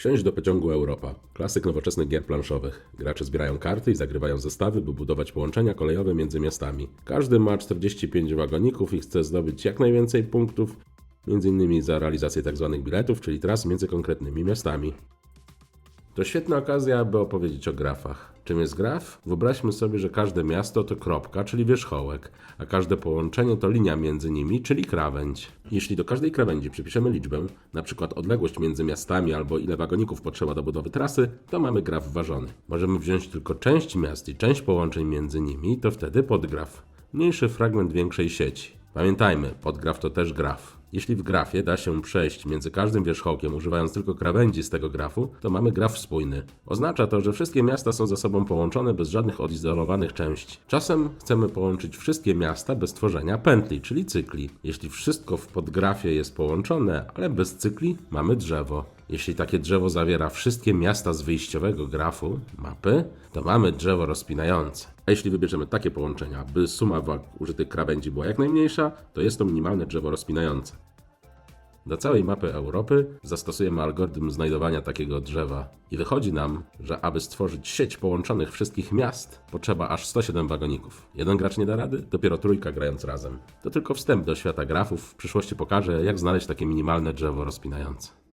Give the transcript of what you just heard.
Wsiąść do pociągu Europa. Klasyk nowoczesnych gier planszowych. Gracze zbierają karty i zagrywają zestawy, by budować połączenia kolejowe między miastami. Każdy ma 45 wagoników i chce zdobyć jak najwięcej punktów, m.in. za realizację tzw. biletów, czyli tras między konkretnymi miastami. To świetna okazja, aby opowiedzieć o grafach. Czym jest graf? Wyobraźmy sobie, że każde miasto to kropka, czyli wierzchołek, a każde połączenie to linia między nimi, czyli krawędź. Jeśli do każdej krawędzi przypiszemy liczbę, np. odległość między miastami albo ile wagoników potrzeba do budowy trasy, to mamy graf ważony. Możemy wziąć tylko część miast i część połączeń między nimi, to wtedy podgraf. Mniejszy fragment większej sieci. Pamiętajmy, podgraf to też graf. Jeśli w grafie da się przejść między każdym wierzchołkiem używając tylko krawędzi z tego grafu, to mamy graf spójny. Oznacza to, że wszystkie miasta są ze sobą połączone bez żadnych odizolowanych części. Czasem chcemy połączyć wszystkie miasta bez tworzenia pętli, czyli cykli. Jeśli wszystko w podgrafie jest połączone, ale bez cykli, mamy drzewo. Jeśli takie drzewo zawiera wszystkie miasta z wyjściowego grafu, mapy, to mamy drzewo rozpinające. A jeśli wybierzemy takie połączenia, by suma wag użytych krawędzi była jak najmniejsza, to jest to minimalne drzewo rozpinające. Do całej mapy Europy zastosujemy algorytm znajdowania takiego drzewa i wychodzi nam, że aby stworzyć sieć połączonych wszystkich miast, potrzeba aż 107 wagoników. Jeden gracz nie da rady, dopiero trójka grając razem. To tylko wstęp do świata grafów, w przyszłości pokażę jak znaleźć takie minimalne drzewo rozpinające.